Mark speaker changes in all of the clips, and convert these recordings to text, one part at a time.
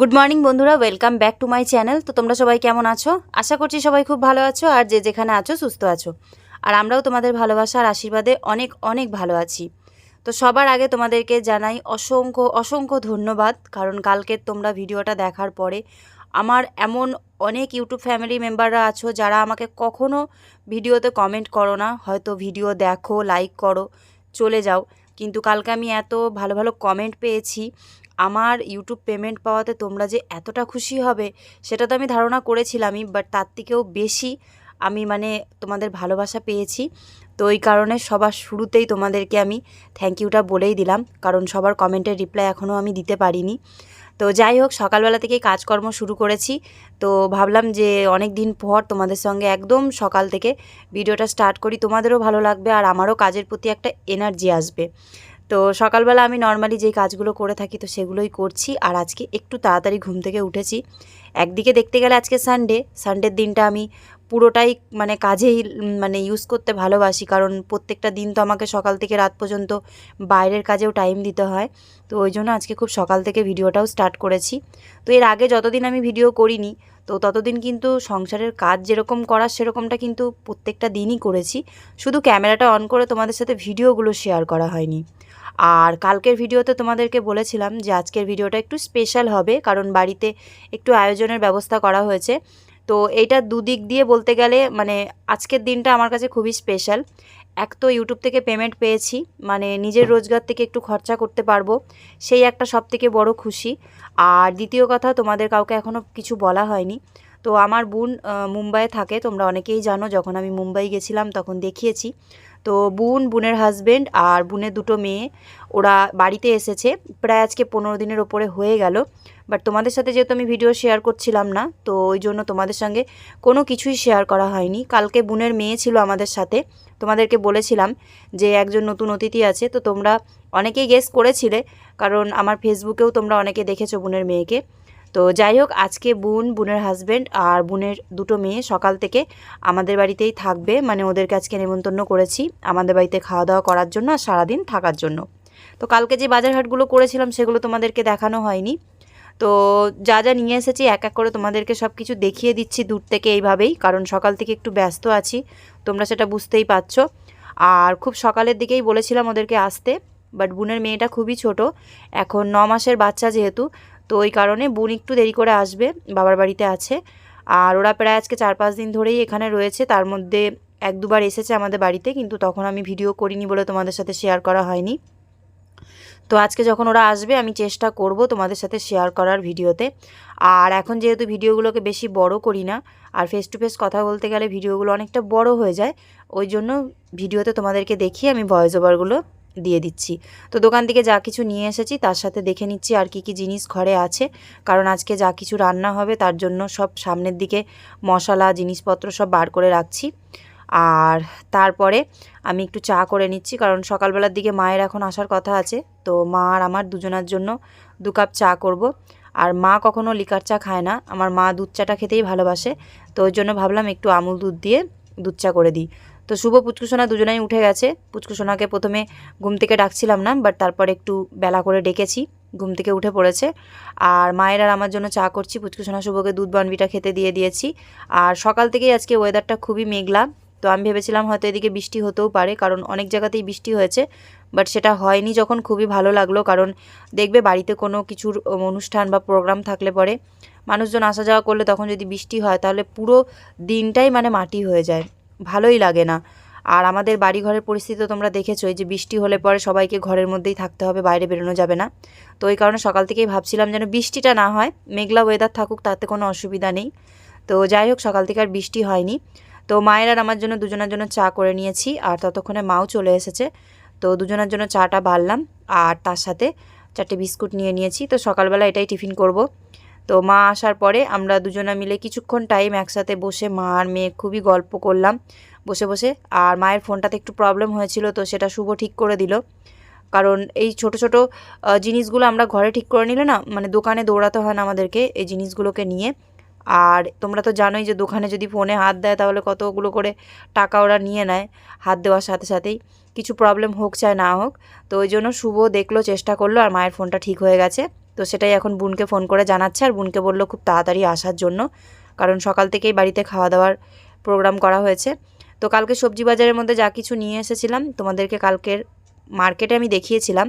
Speaker 1: Good morning বন্ধুরা। Welcome back to my channel তো তোমরা সবাই কেমন আছো? আশা করছি সবাই খুব ভালো আছো আর যে যেখানে আছো, সুস্থ আছো। আর আমরাও তোমাদের ভালোবাসা আর আশীর্বাদে অনেক অনেক ভালো আছি। তো সবার আগে তোমাদেরকে জানাই অসংখ্য অসংখ্য ধন্যবাদ। কারণ কালকে তোমরা ভিডিওটা দেখার পরে আমার এমন অনেক ইউটিউব ফ্যামিলি মেম্বাররা আছো যারা আমাকে কখনো ভিডিওতে কমেন্ট করো না। হয়তো ভিডিও দেখো লাইক করো, চলে যাও। কিন্তু কালকে আমি এত ভালো ভালো কমেন্ট পেয়েছি আমার ইউটিউব পেমেন্ট পাওয়াতে তোমরা যে এতটা খুশি হবে, সেটা তো আমি ধারণা করেছিলামই বাট তার থেকেও বেশি আমি মানে তোমাদের ভালোবাসা পেয়েছি। তো ওই কারণে সবার শুরুতেই তোমাদেরকে আমি থ্যাংক ইউটা বলেই দিলাম, কারণ সবার কমেন্টের রিপ্লাই এখনও আমি দিতে পারিনি। তো যাই হোক, সকালবেলা থেকেই কাজকর্ম শুরু করেছি। তো ভাবলাম যে অনেক দিন পর তোমাদের সঙ্গে একদম সকাল থেকে ভিডিওটা স্টার্ট করি, তোমাদেরও ভালো লাগবে আর আমারও কাজের প্রতি একটা এনার্জি আসবে। তো সকালবেলা আমি নর্মালি যেই কাজগুলো করে থাকি তো সেগুলোই করছি আর আজকে একটু তাড়াতাড়ি ঘুম থেকে উঠেছি। একদিকে দেখতে গেলে আজকে সানডে সানডের দিনটা আমি পুরোটাই মানে কাজেই মানে ইউজ করতে ভালোবাসি কারণ প্রত্যেকটা দিন তো আমাকে সকাল থেকে রাত পর্যন্ত বাইরের কাজেও টাইম দিতে হয়। তো ওই জন্য আজকে খুব সকাল থেকে ভিডিওটাও স্টার্ট করেছি। তো এর আগে যতদিন আমি ভিডিও করিনি, তো ততদিন কিন্তু সংসারের কাজ যেরকম করার সেরকমটা কিন্তু প্রত্যেকটা দিনই করেছি। শুধু ক্যামেরাটা অন করে তোমাদের সাথে ভিডিওগুলো শেয়ার করা হয়নি। আর কালকের ভিডিওতে তোমাদেরকে বলেছিলাম যে আজকের ভিডিওটা একটু স্পেশাল হবে, কারণ বাড়িতে একটু আয়োজনের ব্যবস্থা করা হয়েছে। তো এইটা দুদিক দিয়ে বলতে গেলে মানে আজকের দিনটা আমার কাছে খুবই স্পেশাল এক তো ইউটিউব থেকে পেমেন্ট পেয়েছি মানে নিজের রোজগার থেকে একটু খরচা করতে পারব, সেই একটা সব থেকে বড় খুশি। আর দ্বিতীয় কথা, তোমাদের কাউকে এখনও কিছু বলা হয়নি। তো আমার বোন মুম্বাইয়ে থাকে, তোমরা অনেকেই জানো, যখন আমি মুম্বাই গেছিলাম তখন দেখিয়েছি। তো বোন, বোনের হাজব্যান্ড আর বোনের দুটো মেয়ে, ওরা বাড়িতে এসেছে। প্রায় আজকে পনেরো দিনের ওপরে হয়ে গেল। বাট তোমাদের সাথে যেহেতু আমি ভিডিও শেয়ার করছিলাম না, তো ওই জন্য তোমাদের সঙ্গে কোনো কিছুই শেয়ার করা হয়নি। কালকে বোনের মেয়ে ছিল আমাদের সাথে। তোমাদেরকে বলেছিলাম যে একজন নতুন অতিথি আছে, তো তোমরা অনেকেই গেস করেছিলে, কারণ আমার ফেসবুকেও তোমরা অনেকে দেখেছ বোনের মেয়েকে। তো যাই হোক আজকে বোন, বোনের হাজব্যান্ড আর বোনের দুটো মেয়ে সকাল থেকে আমাদের বাড়িতেই থাকবে। মানে ওদেরকে আজকে নেমন্তন্ন করেছি আমাদের বাড়িতে খাওয়া দাওয়া করার জন্য আর সারাদিন থাকার জন্য। তো কালকে যে বাজার হাটগুলো করেছিলাম সেগুলো তোমাদেরকে দেখানো হয়নি। তো যা যা নিয়ে এসেছি, এক এক করে তোমাদেরকে সব কিছু দেখিয়ে দিচ্ছি দূর থেকে এইভাবেই। কারণ সকাল থেকে একটু ব্যস্ত আছি, তোমরা সেটা বুঝতেই পারছ। আর খুব সকালের দিকেই বলেছিলাম ওদেরকে আসতে বাট বোনের মেয়েটা খুবই ছোট। এখন ন মাসের বাচ্চা যেহেতু তো ওই কারণে বোন একটু দেরি করে আসবে, বাবার বাড়িতে আছে। আর ওরা প্রায় আজকে চার পাঁচ দিন ধরেই এখানে রয়েছে, তার মধ্যে এক দুবার এসেছে আমাদের বাড়িতে, কিন্তু তখন আমি ভিডিও করিনি বলে তোমাদের সাথে শেয়ার করা হয়নি। তো আজকে যখন ওরা আসবে, আমি চেষ্টা করব তোমাদের সাথে শেয়ার করার ভিডিওতে। আর এখন যেহেতু ভিডিওগুলোকে বেশি বড় করি না, আর ফেস টু ফেস কথা বলতে গেলে ভিডিওগুলো অনেকটা বড় হয়ে যায়, ওই জন্য ভিডিওতে তোমাদেরকে দেখিয়ে আমি ভয়েস ওভারগুলো দিয়ে দিচ্ছি। তো দোকান থেকে যা কিছু নিয়ে এসেছি তার সাথে দেখে নিচ্ছি আর কি কি জিনিস ঘরে আছে। কারণ আজকে যা কিছু রান্না হবে তার জন্য সব সামনের দিকে মশলা, জিনিসপত্র সব বার করে রাখছি। আর তারপরে আমি একটু চা করে নিচ্ছি কারণ সকালবেলার দিকে মায়ের এখন আসার কথা আছে। তো মা আর আমার দুজনার জন্য দু কাপ চা করব। আর মা কখনো লিকার চা খায় না। আমার মা দুধ চাটা খেতেই ভালোবাসে। তো ওই জন্য ভাবলাম একটু আমুল দুধ দিয়ে দুধ চা করে দিই। তো শুভ পুচকুসোনা দুজনেই উঠে গেছে। পুচকুসোনাকে প্রথমে ঘুম থেকে ডাকছিলাম না বাট তারপর একটু বেলা করে ডেকেছি, ঘুম থেকে উঠে পড়েছে। আর মায়ের আর আমার জন্য চা করছি, পুচকুসোনা শুভকে দুধ বানবিটা খেতে দিয়ে দিয়েছি। আর সকাল থেকেই আজকে ওয়েদারটা খুবই মেঘলা, তো আমি ভেবেছিলাম হয়তো এদিকে বৃষ্টি হতেও পারে, কারণ অনেক জায়গাতেই বৃষ্টি হয়েছে বাট সেটা হয়নি যখন খুবই ভালো লাগল, কারণ দেখবে বাড়িতে কোনো কিছুর অনুষ্ঠান বা প্রোগ্রাম থাকলে পরে মানুষজন আসা যাওয়া করলে তখন যদি বৃষ্টি হয়, তাহলে পুরো দিনটাই মানে মাটি হয়ে যায়। ভালোই লাগে না। আর আমাদের বাড়ি ঘরের পরিস্থিতি তো তোমরা দেখেছোই যে বৃষ্টি হলে পরে সবাইকে ঘরের মধ্যেই থাকতে হবে, বাইরে বেরোনো যাবে না। তো ওই কারণে সকাল থেকেই ভাবছিলাম যেন বৃষ্টিটা না হয়, মেঘলা ওয়েদার থাকুক তাতে কোনো অসুবিধা নেই। তো যাই হোক, সকাল থেকে আর বৃষ্টি হয়নি। তো মায়ের আর আমার জন্য দুজনের জন্য চা করে নিয়েছি, আর ততক্ষণে মাও চলে এসেছে। তো দুজনের জন্য চাটা বাড়লাম, আর তার সাথে চারটে বিস্কুট নিয়ে নিয়েছি। তো সকালবেলা এটাই টিফিন করব। তো মা আসার পরে আমরা দুজনা মিলে কিছুক্ষণ টাইম একসাথে বসে মা আর মেয়ে খুবই গল্প করলাম। বসে বসে আর মায়ের ফোনটাতে একটু প্রবলেম হয়েছিল তো সেটা শুভ ঠিক করে দিল। কারণ এই ছোট ছোট জিনিসগুলো আমরা ঘরে ঠিক করে নিলে না মানে দোকানে দৌড়াতে হয় না আমাদেরকে এই জিনিসগুলোকে নিয়ে। আর তোমরা তো জানোই যে দোকানে যদি ফোনে হাত দেয় তাহলে কতগুলো করে টাকা ওরা নিয়ে নেয় হাত দেওয়ার সাথে, সাথেই। কিছু প্রবলেম হোক চায় না হোক। তো ওই জন্য শুভ দেখল, চেষ্টা করল আর মায়ের ফোনটা ঠিক হয়ে গেছে। তো সেটাই এখন বোনকে ফোন করে জানাচ্ছে আর বোনকে বলল খুব তাড়াতাড়ি আসার জন্য। কারণ সকাল থেকেই বাড়িতে খাওয়া দাওয়ার প্রোগ্রাম করা হয়েছে। তো কালকে সবজি বাজারের মধ্যে যা কিছু নিয়ে এসেছিলাম, তোমাদেরকে কালকের মার্কেটে আমি দেখিয়েছিলাম।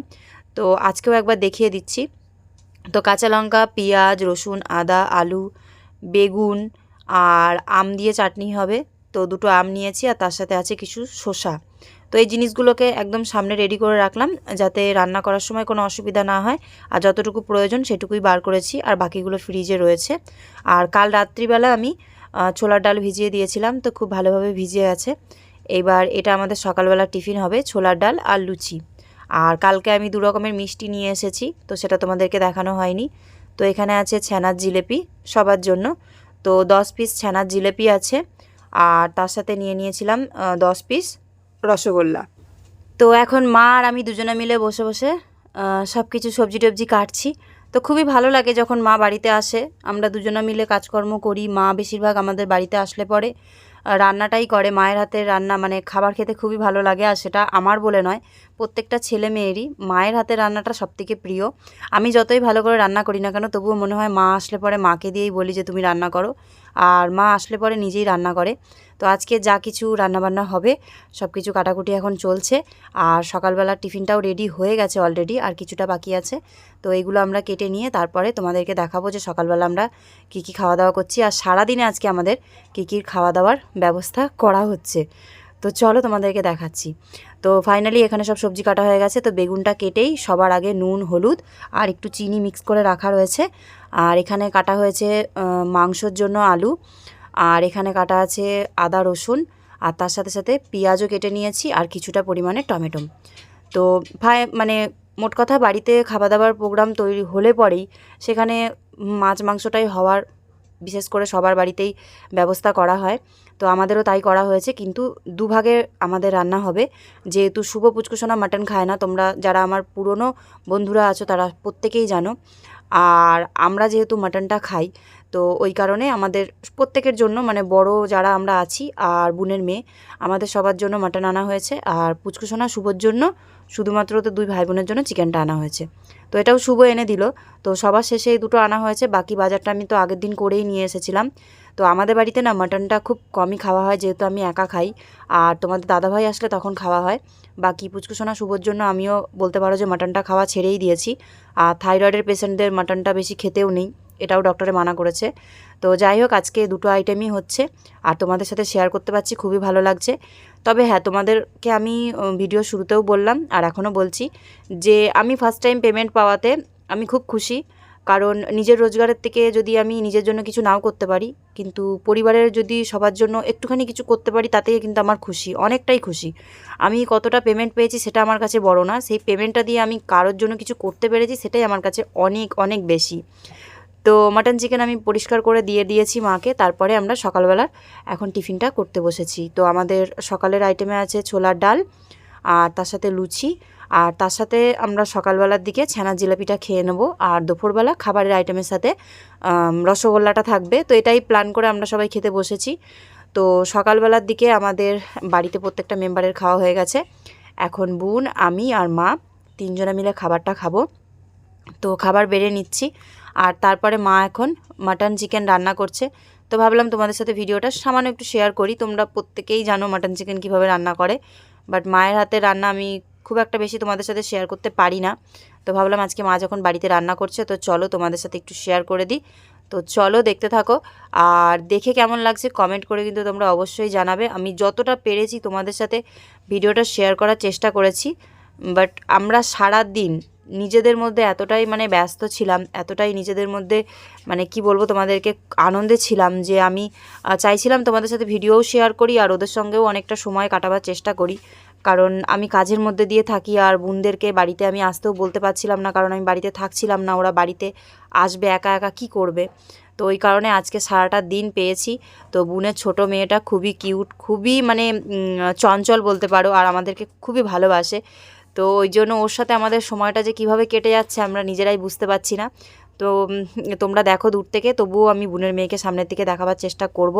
Speaker 1: তো আজকেও একবার দেখিয়ে দিচ্ছি। তো কাঁচা লঙ্কা, পেঁয়াজ, রসুন, আদা, আলু, বেগুন আর আম দিয়ে চাটনি হবে। তো দুটো আম নিয়েছি আর তার সাথে আছে কিছু শসা। তো এই জিনিসগুলোকে একদম সামনে রেডি করে রাখলাম, যাতে রান্না করার সময় কোনো অসুবিধা না হয়। আর যতটুকু প্রয়োজন সেটুকুই বার করেছি, আর বাকিগুলো ফ্রিজে রয়েছে। আর কাল রাত্রিবেলা আমি ছোলার ডাল ভিজিয়ে দিয়েছিলাম, তো খুব ভালোভাবে ভিজে আছে। এবার এটা আমাদের সকালবেলা টিফিন হবে, ছোলার ডাল আর লুচি। আর কালকে আমি দু রকমের মিষ্টি নিয়ে এসেছি, তো সেটা তোমাদেরকে দেখানো হয়নি। তো এখানে আছে ছানার জিলেপি সবার জন্য। তো দশ পিস ছানার জিলেপি আছে, আর তার সাথে নিয়ে নিয়েছিলাম দশ পিস রসগোল্লা। তো এখন মা আর আমি দুজনে মিলে বসে বসে সব কিছু সবজি টবজি কাটছি। তো খুবই ভালো লাগে যখন মা বাড়িতে আসে। আমরা দুজনে মিলে কাজকর্ম করি, মা বেশিরভাগ আমাদের বাড়িতে আসলে পরে রান্নাটাই করে, মায়ের হাতের রান্না মানে খাবার খেতে খুবই ভালো লাগে আর সেটা আমার বলে নয়, প্রত্যেকটা ছেলে মেয়েরই। মায়ের হাতের রান্নাটা সবথেকে প্রিয়। আমি যতই ভালো করে রান্না করি না কেন, তবুও মনে হয় মা আসলে পরে মাকে দিয়েই বলি যে, তুমি রান্না করো। আর মা আসলে পরে নিজেই রান্না করে। তো আজকে যা কিছু রান্নাবান্না হবে সব কিছু কাটাকুটি এখন চলছে। আর সকালবেলা টিফিনটাও রেডি হয়ে গেছে অলরেডি আর কিছুটা বাকি আছে। তো এইগুলো আমরা কেটে নিয়ে তারপরে তোমাদেরকে দেখাবো যে সকালবেলা আমরা কী কী খাওয়া দাওয়া করছি। আর সারাদিনে আজকে আমাদের কী কী খাওয়া দাওয়ার ব্যবস্থা করা হচ্ছে। তো চলো তোমাদেরকে দেখাচ্ছি। তো ফাইনালি এখানে সব সবজি কাটা হয়ে গেছে, তো বেগুনটা কেটেই সবার আগে নুন, হলুদ আর একটু চিনি মিক্স করে রাখা রয়েছে। আর এখানে কাটা হয়েছে মাংসর জন্য আলু। আর এখানে কাটা আছে আদা, রসুন। আর তার সাথে সাথে পেঁয়াজও কেটে নিয়েছি আর কিছুটা পরিমাণে টমেটো। তো ভাই মানে মোট কথা বাড়িতে খাওয়া দাওয়ার প্রোগ্রাম তৈরি হলে পরেই সেখানে মাছ, মাংসটাই হওয়ার, বিশেষ করে সবার বাড়িতেই ব্যবস্থা করা হয়। তো আমাদেরও তাই করা হয়েছে, কিন্তু দুভাগে আমাদের রান্না হবে। যেহেতু শুভ পুচকুসোনা মাটন খায় না, তোমরা যারা আমার পুরনো বন্ধুরা আছো তারা প্রত্যেকেই জানো। আর আমরা যেহেতু মাটনটা খাই, তো ওই কারণে আমাদের প্রত্যেকের জন্য মানে বড় যারা আমরা আছি আর বোনের মেয়ে, আমাদের সবার জন্য মাটন আনা হয়েছে। আর পুচকুসোনা শুভর জন্য শুধুমাত্র তো দুই ভাই বোনের জন্য চিকেনটা আনা হয়েছে। তো এটাও শুভ এনে দিল। তো সবার শেষে এই দুটো আনা হয়েছে, বাকি বাজারটা আমি তো আগের দিন করেই নিয়ে এসেছিলাম। তো আমাদের বাড়িতে না মাটনটা খুব কমই খাওয়া হয়, যেহেতু আমি একা খাই। আর তোমাদের দাদাভাই আসলে তখন খাওয়া হয়। বাকি পুচকুসোনা শুভর জন্য আমিও বলতে পারো যে মাটনটা খাওয়া ছেড়েই দিয়েছি। আর থাইরয়েডের পেশেন্টদের মাটনটা বেশি খেতেও নেই, এটাও ডক্টরে মানা করেছে। তো যাই হোক, আজকে দুটো আইটেমই হচ্ছে। আর তোমাদের সাথে শেয়ার করতে পারছি, খুবই ভালো লাগছে। তবে হ্যাঁ তোমাদেরকে আমি ভিডিও শুরুতেও বললাম, আর এখনও বলছি যে, আমি ফার্স্ট টাইম পেমেন্ট পাওয়াতে আমি খুব খুশি। কারণ নিজের রোজগারের থেকে যদি আমি নিজের জন্য কিছু নাও করতে পারি, কিন্তু পরিবারের যদি সবার জন্য একটুখানি কিছু করতে পারি, তাতে কিন্তু আমার খুশি, অনেকটাই খুশি। আমি কতটা পেমেন্ট পেয়েছি সেটা আমার কাছে বড় না, সেই পেমেন্টটা দিয়ে আমি কারোর জন্য কিছু করতে পেরেছি সেটাই আমার কাছে অনেক অনেক বেশি। তো মাটন চিকেন আমি পরিষ্কার করে দিয়ে দিয়েছি মাকে, তারপরে আমরা সকালবেলা এখন টিফিনটা করতে বসেছি। তো আমাদের সকালের আইটেমে আছে ছোলার ডাল, আর তার সাথে লুচি আর তার সাথে আমরা সকালবেলার দিকে ছানা জিলাপিটা খেয়ে নেব। আর দুপুরবেলা খাবারের আইটেমের সাথে রসগোল্লাটা থাকবে। তো এটাই প্ল্যান করে আমরা সবাই খেতে বসেছি। তো সকালবেলার দিকে আমাদের বাড়িতে প্রত্যেকটা মেম্বারের খাওয়া হয়ে গেছে। এখন বোন, আমি আর মা তিনজনে মিলে খাবারটা খাব। তো খাবার বেড়ে নিচ্ছি। আর তারপরে মা এখন মাটন চিকেন রান্না করছে। তো ভাবলাম তোমাদের সাথে ভিডিওটা সামান্য একটু শেয়ার করি। তোমরা প্রত্যেকেই জানো মাটন চিকেন কীভাবে রান্না করে। বাট মায়ের হাতে রান্না আমি খুব একটা বেশি তোমাদের সাথে শেয়ার করতে পারি না। তো ভাবলাম আজকে মা যখন বাড়িতে রান্না করছে, তো চলো তোমাদের সাথে একটু শেয়ার করে দিই। তো চলো দেখতে থাকো। আর দেখে কেমন লাগছে কমেন্ট করে কিন্তু তোমরা অবশ্যই জানাবে। আমি যতটা পেরেছি তোমাদের সাথে ভিডিওটা শেয়ার করার চেষ্টা করেছি। বাট আমরা সারা দিন নিজেদের মধ্যে এতটাই মানে ব্যস্ত ছিলাম, এতটাই নিজেদের মধ্যে মানে কি বলব তোমাদেরকে আনন্দে ছিলাম যে আমি চাইছিলাম তোমাদের সাথে ভিডিওও শেয়ার করি আর ওদের সঙ্গেও অনেকটা সময় কাটাবার চেষ্টা করি। কারণ আমি কাজের মধ্যে দিয়ে থাকি আর বোনদেরকে বাড়িতে আমি আসতেও বলতে পারছিলাম না, কারণ আমি বাড়িতে থাকছিলাম না, ওরা বাড়িতে আসবে একা একা কি করবে? তো ওই কারণে আজকে সারাটা দিন পেয়েছি। তো বোনের ছোট মেয়েটা খুবই কিউট, খুবই মানে চঞ্চল বলতে পারো, আর আমাদেরকে খুবই ভালোবাসে। তো ওই জন্য ওর সাথে আমাদের সময়টা যে কীভাবে কেটে যাচ্ছে আমরা নিজেরাই বুঝতে পারছি না। তো তোমরা দেখো দূর থেকে, তবুও আমি বোনের মেয়েকে সামনের দিকে দেখাবার চেষ্টা করব।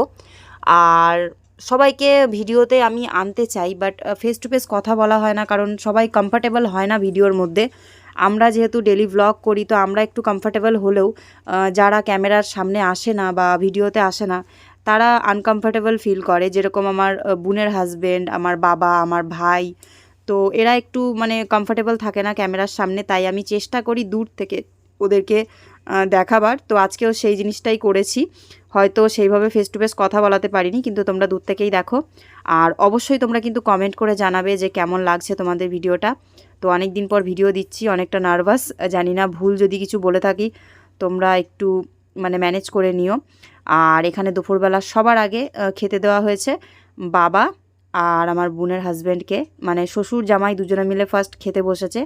Speaker 1: আর সবাইকে ভিডিওতে আমি আনতে চাই বাট ফেস টু ফেস কথা বলা হয় না, কারণ সবাই কমফর্টেবল হয় না ভিডিওর মধ্যে। আমরা যেহেতু ডেলি ব্লগ করি, তো আমরা একটু কমফর্টেবল হলেও যারা ক্যামেরার সামনে আসে না বা ভিডিওতে আসে না, তারা আনকমফর্টেবল ফিল করে। যেরকম আমার বোনের হাজব্যান্ড আমার বাবা, আমার ভাই, তো এরা একটু মানে কমফর্টেবল থাকে না ক্যামেরার সামনে, তাই আমি চেষ্টা করি দূর থেকে ওদেরকে দেখাবার। তো আজকেও সেই জিনিসটাই করেছি। হয়তো সেইভাবে ফেস টু ফেস কথা বলাতে পারিনি, কিন্তু তোমরা দূর থেকেই দেখো। আর অবশ্যই তোমরা কিন্তু কমেন্ট করে জানাবে যে কেমন লাগছে তোমাদের ভিডিওটা। তো অনেক দিন পর ভিডিও দিচ্ছি, অনেকটা নার্ভাস জানি না, ভুল যদি কিছু বলে থাকি, তোমরা একটু মানে ম্যানেজ করে নিও। আর এখানে দুপুরবেলা সবার আগে খেতে দেওয়া হয়েছে বাবা আর আমার বোনের হাজব্যান্ডকে মানে শ্বশুর জামাই দুজনে মিলে ফার্স্ট খেতে বসেছে।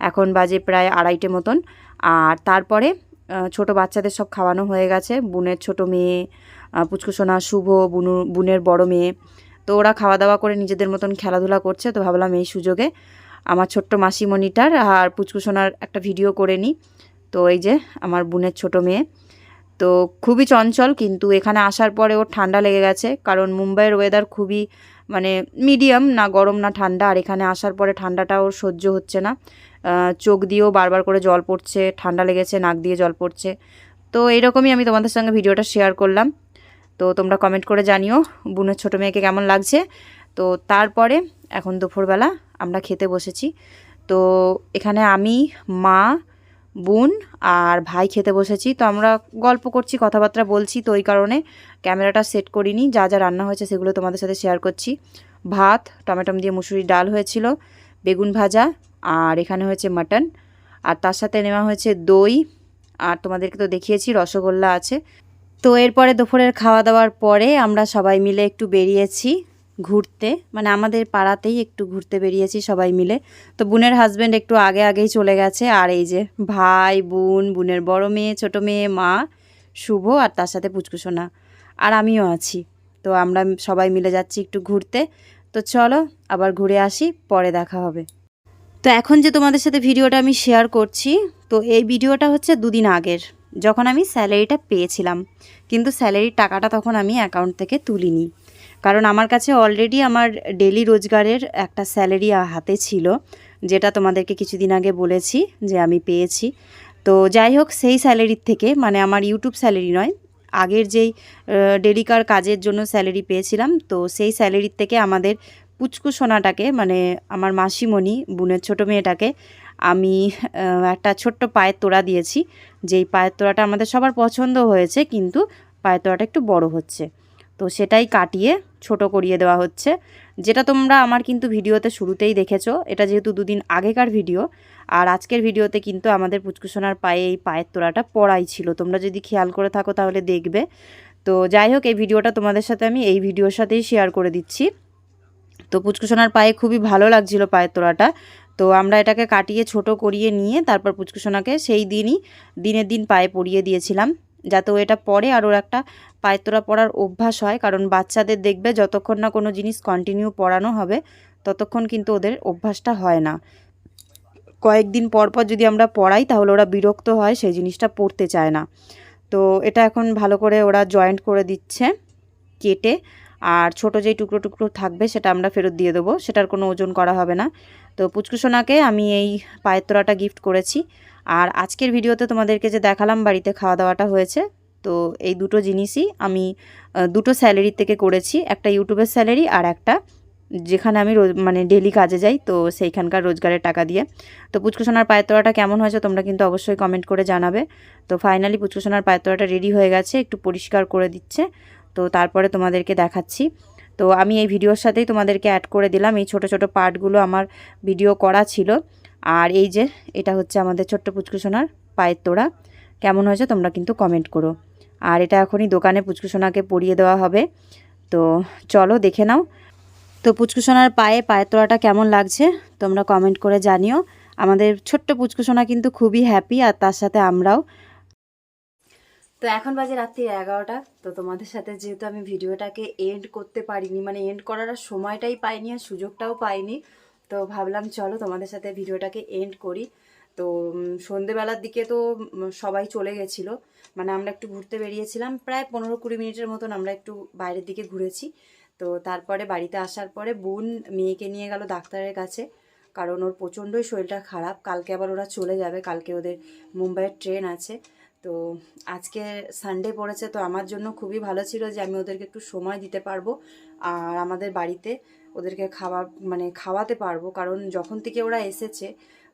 Speaker 1: এখন বাজে প্রায় আড়াইটে মতন। আর তারপরে ছোট বাচ্চাদের সব খাওয়ানো হয়ে গেছে। বোনের ছোট মেয়ে পুচকুসোনা শুভ, বুনু, বোনের বড় মেয়ে। তো ওরা খাওয়া দাওয়া করে নিজেদের মতন খেলাধুলা করছে। তো ভাবলাম এই সুযোগে আমার ছোট্ট মাসিমণিটার আর পুচকুসোনার একটা ভিডিও করে নিই। তো এই যে আমার বোনের ছোট মেয়ে। তো খুবই চঞ্চল, কিন্তু এখানে আসার পরে ওর ঠান্ডা লেগে গেছে। কারণ মুম্বাইয়ের ওয়েদার খুবই মানে মিডিয়াম, না গরম, না ঠান্ডা। আর এখানে আসার পরে ঠান্ডাটাও সহ্য হচ্ছে না। চোখ দিয়েও বারবার করে জল পড়ছে, ঠান্ডা লেগেছে, নাক দিয়ে জল পড়ছে। তো এইরকমই আমি তোমাদের সঙ্গে ভিডিওটা শেয়ার করলাম। তো তোমরা কমেন্ট করে জানিও, বোনের ছোটো মেয়েকে কেমন লাগছে। তো তারপরে এখন দুপুরবেলা আমরা খেতে বসেছি। তো এখানে আমি, মা বোন আর ভাই খেতে বসেছি। তো আমরা গল্প করছি, কথাবার্তা বলছি, তো ওই কারণে ক্যামেরাটা সেট করিনি। যা যা রান্না হয়েছে সেগুলো তোমাদের সাথে শেয়ার করছি। ভাত, টমেটম দিয়ে মুসুরি ডাল হয়েছিল, বেগুন ভাজা, আর এখানে হয়েছে মাটন। আর তার সাথে নেওয়া হয়েছে দই, আর তোমাদেরকে তো দেখিয়েছি, রসগোল্লা আছে। তো এরপরে দুপুরের খাওয়া দাওয়ার পরে আমরা সবাই মিলে একটু বেরিয়েছি। ঘুরতে মানে আমাদের পাড়াতেই একটু ঘুরতে বেরিয়েছি সবাই মিলে। তো বোনের হাজব্যান্ড একটু আগে আগেই চলে গেছে, আর এই যে ভাই, বোন, বোনের বড় মেয়ে, ছোট মেয়ে, মা, শুভ আর তার সাথে পুচকুসোনা আর আমিও আছি। তো আমরা সবাই মিলে যাচ্ছি একটু ঘুরতে। তো চলো আবার ঘুরে আসি, পরে দেখা হবে। তো এখন যে তোমাদের সাথে ভিডিওটা আমি শেয়ার করছি, তো এই ভিডিওটা হচ্ছে দুদিন আগের, যখন আমি স্যালারিটা পেয়েছিলাম। কিন্তু স্যালারির টাকাটা তখন আমি অ্যাকাউন্ট থেকে তুলিনি। কারণ আমার কাছে অলরেডি আমার ডেলি রোজগারের একটা স্যালারি হাতে ছিল, যেটা তোমাদেরকে কিছুদিন আগে বলেছি যে আমি পেয়েছি। তো যাই হোক, সেই স্যালারির থেকে মানে আমার ইউটিউব স্যালারি নয়, আগের যেই ডেলিকার কাজের জন্য স্যালারি পেয়েছিলাম, তো সেই স্যালারির থেকে আমাদের পুচকু সোনাটাকে মানে আমার মাসিমণি, বোনের ছোটো মেয়েটাকে, আমি একটা ছোট্ট পায়ের তোড়া দিয়েছি। যেই পায়ের তোড়াটা আমাদের সবার পছন্দ হয়েছে, কিন্তু পায়ের তোড়াটা একটু বড় হচ্ছে। তো সেটাই কাটিয়ে ছোট করিয়ে দেওয়া হচ্ছে। যেটা তোমরা আমার কিন্তু ভিডিওতে শুরুতেই দেখেছ, এটা যেহেতু দুদিন আগেকার ভিডিও, আর আজকের ভিডিওতে কিন্তু আমাদের পুচকুসোনার পায়ে এই পায়ের তোড়াটা পড়াই ছিল। তোমরা যদি খেয়াল করে থাকো তাহলে দেখবে। তো যাই হোক, এই ভিডিওটা তোমাদের সাথে আমি এই ভিডিওর সাথেই শেয়ার করে দিচ্ছি। তো পুচকুসোনার পায়ে খুবই ভালো লাগছিল পায়ের তোড়াটা। তো আমরা এটাকে কাটিয়ে ছোট করিয়ে নিয়ে তারপর পুচকুসোনাকে সেই দিনই, দিনের দিন পায়ে পরিয়ে দিয়েছিলাম। যাতে ও এটা পরে আর ওর একটা পায়ের তোড়া পরার অভ্যাস হয়। কারণ বাচ্চাদের দেখবে যতক্ষণ না কোনো জিনিস কন্টিনিউ পড়ানো হবে, ততক্ষণ কিন্তু ওদের অভ্যাসটা হয় না। কয়েকদিন পর পর যদি আমরা পড়াই, তাহলে ওরা বিরক্ত হয়, সেই জিনিসটা পড়তে চায় না। তো এটা এখন ভালো করে ওরা জয়েন্ট করে দিচ্ছে, কেটে, আর ছোট যেই টুকরো টুকরো থাকবে, সেটা আমরা ফেরত দিয়ে দেবো। সেটার কোনো ওজন করা হবে না। তো পুচকুসোনাকে আমি এই পায়ের তোড়াটা গিফট করেছি। আর আজকের ভিডিওতে তোমাদেরকে যে দেখালাম বাড়িতে খাওয়া দাওয়াটা হয়েছে, তো এই দুটো জিনিসই আমি দুটো স্যালারি থেকে করেছি, একটা ইউটিউবের স্যালারি আর একটা যেখানে আমি মানে ডেলি কাজে যাই, তো সেইখানকার রোজগারের টাকা দিয়ে। তো পুচকুসোনার পায়ের তোড়াটা কেমন হয়েছে তোমরা কিন্তু অবশ্যই কমেন্ট করে জানাবে। তো ফাইনালি পুচকুসোনার পায়ের তোড়াটা রেডি হয়ে গেছে, একটু পরিষ্কার করে দিচ্ছে। তো তারপরে তোমাদেরকে দেখাচ্ছি। তো আমি এই ভিডিওর সাথেই তোমাদেরকে অ্যাড করে দিলাম। এই ছোট ছোট পার্টগুলো আমার ভিডিও করা ছিল। আর এই যে, এটা হচ্ছে আমাদের ছোট্ট পুচকুসোনার পায়ের তোড়া। কেমন হয়েছে তোমরা কিন্তু কমেন্ট করো। আর এটা এখনই দোকানে পুচকুসোনাকে পরিয়ে দেওয়া হবে। তো চলো দেখে নাও। তো পুচকুসোনার পায়ে, পায়ের তোড়াটা কেমন লাগছে তোমরা কমেন্ট করে জানিও। আমাদের ছোট্ট পুচকুসোনা কিন্তু খুবই হ্যাপি আর তার সাথে আমরাও। তো এখন বাজে রাত্রি এগারোটা। তো তোমাদের সাথে যেহেতু আমি ভিডিওটাকে এন্ড করতে পারিনি মানে এন্ড করার সময়টাই পাইনি আর সুযোগটাও পাইনি তো ভাবলাম, চলো তোমাদের সাথে ভিডিওটাকে এন্ড করি। তো সন্ধেবেলার দিকে তো সবাই চলে গেছিল। মানে আমরা একটু ঘুরতে বেরিয়েছিলাম। প্রায় পনেরো কুড়ি মিনিটের মতন আমরা একটু বাইরের দিকে ঘুরেছি। তো তারপরে বাড়িতে আসার পরে বোন মেয়েকে নিয়ে গেল ডাক্তারের কাছে। কারণ ওর প্রচণ্ডই শরীরটা খারাপ। কালকে আবার ওরা চলে যাবে। কালকে ওদের মুম্বাইয়ের ট্রেন আছে। তো আজকে সানডে পড়েছে। তো আমার জন্য খুবই ভালো ছিল যে আমি ওদেরকে একটু সময় দিতে পারব। আর আমাদের বাড়িতে ওদেরকে খাওয়া মানে খাওয়াতে পারব। কারণ যখন থেকে ওরা এসেছে,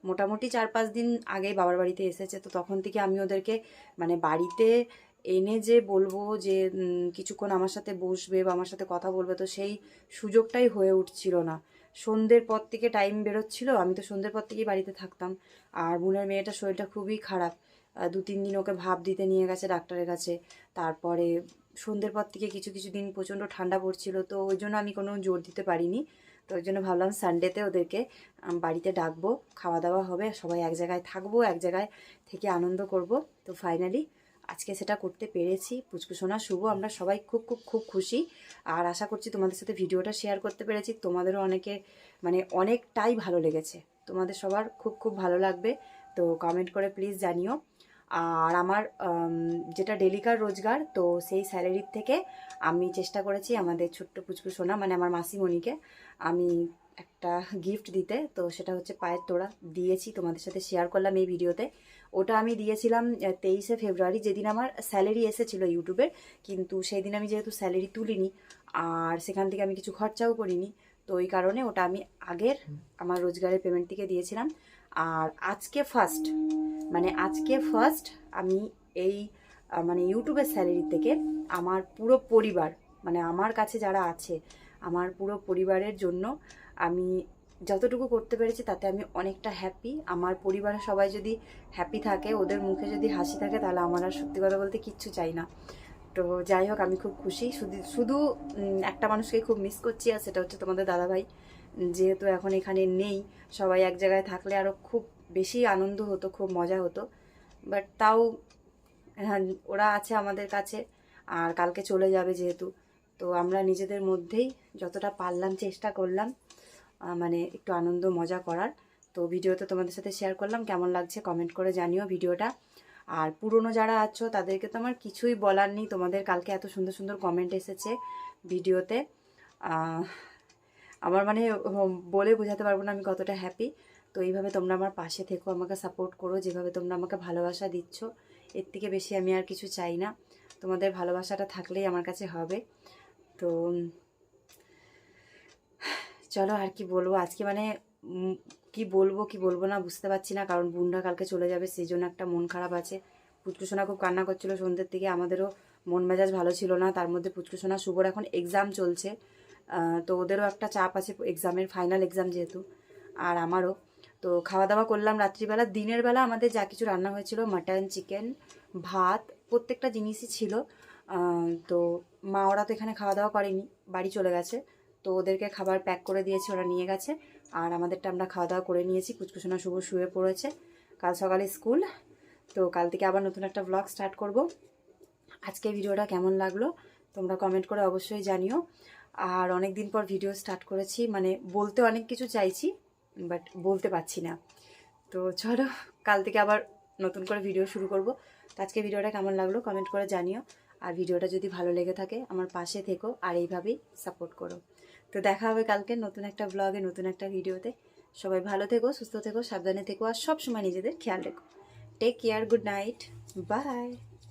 Speaker 1: মোটামুটি চার পাঁচ দিন আগেই বাবার বাড়িতে এসেছে, তো তখন থেকে আমি ওদেরকে মানে বাড়িতে এনে যে বলব যে কিছুক্ষণ আমার সাথে বসবে বা আমার সাথে কথা বলবে, তো সেই সুযোগটাই হয়ে উঠছিল না। সন্ধ্যের পর থেকে টাইম বেরোচ্ছিল, আমি তো সন্ধ্যের পর থেকেই বাড়িতে থাকতাম। আর বোনের মেয়েটার শরীরটা খুবই খারাপ। দু তিন দিন ওকে ভাব দিতে নিয়ে গেছে ডাক্তারের কাছে। তারপরে সন্ধ্যের পর থেকে কিছু কিছু দিন প্রচণ্ড ঠান্ডা পড়ছিল, তো ওই জন্য আমি কোনো জোর দিতে পারিনি। তো ওই জন্য ভাবলাম সানডেতে ওদেরকে বাড়িতে ডাকবো খাওয়া দাওয়া হবে, সবাই এক জায়গায় থাকব, এক জায়গায় থেকে আনন্দ করব। তো ফাইনালি আজকে সেটা করতে পেরেছি। পুচকুসোনা শুভ, আমরা সবাই খুব খুব খুব খুশি। আর আশা করছি তোমাদের সাথে ভিডিওটা শেয়ার করতে পেরেছি। তোমাদেরও অনেকে মানে অনেকটাই ভালো লেগেছে। তোমাদের সবার খুব খুব ভালো লাগবে। তো কমেন্ট করে প্লিজ জানিও। আর আমার যেটা ডেলিকার রোজগার, তো সেই স্যালারির থেকে আমি চেষ্টা করেছি আমাদের ছোট্ট পুচকু সোনা মানে আমার মাসিমণিকে, আমি একটা গিফট দিতে। তো সেটা হচ্ছে পায়ের তোড়া। দিয়েছি, তোমাদের সাথে শেয়ার করলাম এই ভিডিওতে। ওটা আমি দিয়েছিলাম তেইশে ফেব্রুয়ারি, যেদিন আমার স্যালারি এসেছিল ইউটিউবের। কিন্তু সেই দিন আমি যেহেতু স্যালারি তুলিনি, আর সেখান থেকে আমি কিছু খরচাও করিনি তো ওই কারণে ওটা আমি আগের আমার রোজগারের পেমেন্ট থেকে দিয়েছিলাম। আর আজকে ফার্স্ট মানে আজকে ফার্স্ট আমি এই মানে ইউটিউবের স্যালারি থেকে আমার পুরো পরিবার মানে আমার কাছে যারা আছে আমার পুরো পরিবারের জন্য আমি যতটুকু করতে পেরেছি তাতে আমি অনেকটা হ্যাপি আমার পরিবারের সবাই যদি হ্যাপি থাকে ওদের মুখে যদি হাসি থাকে তাহলে আমার আর সত্যি কথা বলতে কিচ্ছু চাই না। তো যাই হোক, আমি খুব খুশি। শুধু শুধু একটা মানুষকে খুব মিস করছি, আর সেটা হচ্ছে তোমাদের দাদাভাই। যেহেতু এখন এখানে নেই, সবাই এক জায়গায় থাকলে আরও খুব বেশি আনন্দ হতো, খুব মজা হতো। বাট তাও হ্যাঁ ওরা আছে আমাদের কাছে, আর কালকে চলে যাবে যেহেতু। তো আমরা নিজেদের মধ্যেই যতটা পারলাম চেষ্টা করলাম মানে একটু আনন্দ, মজা করার। তো ভিডিওতে তোমাদের সাথে শেয়ার করলাম। কেমন লাগছে কমেন্ট করে জানিও ভিডিওটা। আর পুরনো যারা আছো, তাদেরকে তো আমার কিছুই বলার নেই। তোমাদের কালকে এত সুন্দর সুন্দর কমেন্ট এসেছে ভিডিওতে। আমার মানে বলে বোঝাতে পারব না আমি কতটা হ্যাপি তো এইভাবে তোমরা আমার পাশে থেকো, আমাকে সাপোর্ট করো, যেভাবে তোমরা আমাকে ভালোবাসা দিচ্ছ, এর থেকে বেশি আমি আর কিছু চাই না। তোমাদের ভালোবাসাটা থাকলেই আমার কাছে হবে। তো চলো আর কি বলব? আজকে মানে কি বলব কি বলব না বুঝতে পারছি না। কারণ বোনরা কালকে চলে যাবে, সেই জন্য একটা মন খারাপ আছে। পুচকুসোনা খুব কান্না করছিল সন্ধ্যের দিকে, আমাদেরও মন মেজাজ ভালো ছিল না। তার মধ্যে পুচকুসোনা শুভর এখন এক্সাম চলছে। তো ওদেরও একটা চাপ আছে এক্সামের ফাইনাল এক্সাম যেহেতু, আর আমারও। তো খাওয়া দাওয়া করলাম রাত্রিবেলা। দিনের বেলা আমাদের যা কিছু রান্না হয়েছিল মাটন চিকেন ভাত, প্রত্যেকটা জিনিসই ছিল। তো মা ওরা তো এখানে খাওয়া দাওয়া করেনি, বাড়ি চলে গেছে। তো ওদেরকে খাবার প্যাক করে দিয়েছি, ওরা নিয়ে গেছে। আর আমাদেরটা আমরা খাওয়া দাওয়া করে নিয়েছি। কুচকুচনা শুভ শুয়ে পড়েছে। কাল সকালে স্কুল। তো কাল থেকে আবার নতুন একটা ব্লগ স্টার্ট করব। আজকে ভিডিওটা কেমন লাগল তোমরা কমেন্ট করে অবশ্যই জানিও। আর অনেক দিন পর ভিডিও স্টার্ট করেছি। মানে বলতে অনেক কিছু চাইছি বাট বলতে পারছি না। তো চলো, কাল থেকে আবার নতুন করে ভিডিও শুরু করব। তো আজকে ভিডিওটা কেমন লাগল কমেন্ট করে জানিও। আর ভিডিওটা যদি ভালো লেগে থাকে, আমার পাশে থেকো। আর এইভাবেই সাপোর্ট করো। তো দেখা হবে কালকে নতুন একটা ব্লগে নতুন একটা ভিডিওতে সবাই ভালো থেকো, সুস্থ থেকো, সাবধানে থেকো, আর সবসময় নিজেদের খেয়াল রেখো। Take care good night bye